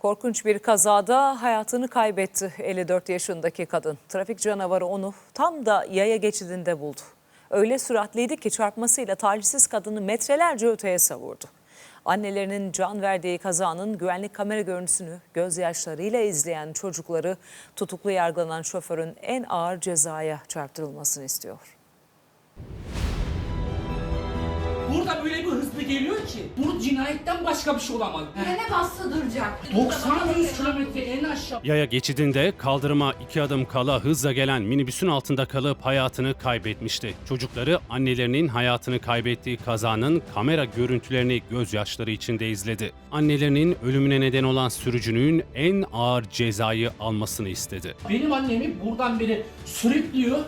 Korkunç bir kazada hayatını kaybetti 54 yaşındaki kadın. Trafik canavarı onu tam da yaya geçidinde buldu. Öyle süratliydi ki çarpmasıyla talihsiz kadını metrelerce öteye savurdu. Annelerinin can verdiği kazanın güvenlik kamera görüntüsünü gözyaşlarıyla izleyen çocukları tutuklu yargılanan şoförün en ağır cezaya çarptırılmasını istiyor. Geliyor ki. Bu cinayetten başka bir şey olamaz. Frene bassa duracak. 90-100 kilometre en aşağı. Yaya geçidinde kaldırıma iki adım kala hızla gelen minibüsün altında kalıp hayatını kaybetmişti. Çocukları annelerinin hayatını kaybettiği kazanın kamera görüntülerini gözyaşları içinde izledi. Annelerinin ölümüne neden olan sürücünün en ağır cezayı almasını istedi. Benim annemi buradan beri sürüklüyor.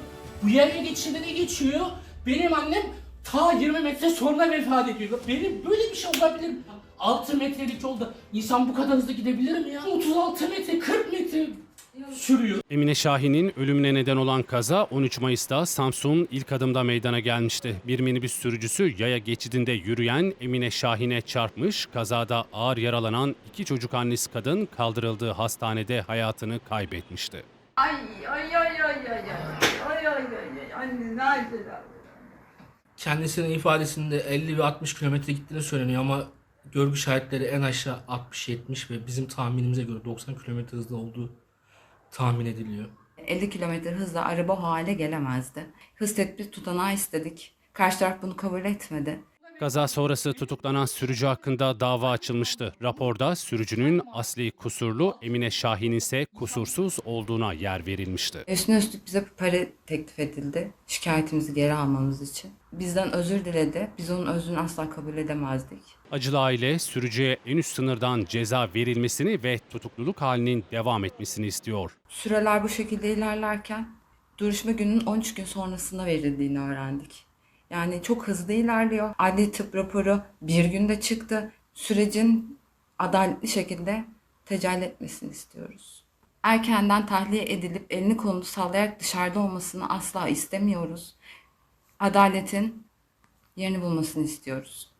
Bu yere geçidine geçiyor. Benim annem ta 20 metre sonra vefat ediyor. Benim böyle bir şey olabilir mi? 6 metrelik yolda insan bu kadar hızlı gidebilir mi ya? 36 metre, 40 metre sürüyor. Emine Şahin'in ölümüne neden olan kaza 13 Mayıs'ta Samsun ilk adımda meydana gelmişti. Bir minibüs sürücüsü yaya geçidinde yürüyen Emine Şahin'e çarpmış, kazada ağır yaralanan iki çocuk annesi kadın kaldırıldığı hastanede hayatını kaybetmişti. Ay ay ay ay ay ay. Ay ay ay ay. Anne neredeler? Kendisinin ifadesinde 50 ve 60 kilometre gittiğini söyleniyor ama görgü şahitleri en aşağı 60-70 ve bizim tahminimize göre 90 kilometre hızlı olduğu tahmin ediliyor. 50 kilometre hızla araba hale gelemezdi. Hız tespit tutanağı istedik. Karşı taraf bunu kabul etmedi. Kaza sonrası tutuklanan sürücü hakkında dava açılmıştı. Raporda sürücünün asli kusurlu, Emine Şahin ise kusursuz olduğuna yer verilmişti. Üstüne üstlük bize para teklif edildi. Şikayetimizi geri almamız için. Bizden özür diledi. Biz onun özrünü asla kabul edemezdik. Acılı aile sürücüye en üst sınırdan ceza verilmesini ve tutukluluk halinin devam etmesini istiyor. Süreler bu şekilde ilerlerken duruşma gününün 13 gün sonrasında verildiğini öğrendik. Yani çok hızlı ilerliyor. Adli tıp raporu bir günde çıktı. Sürecin adaletli şekilde tecelli etmesini istiyoruz. Erkenden tahliye edilip elini kolunu sallayarak dışarıda olmasını asla istemiyoruz. Adaletin yerini bulmasını istiyoruz.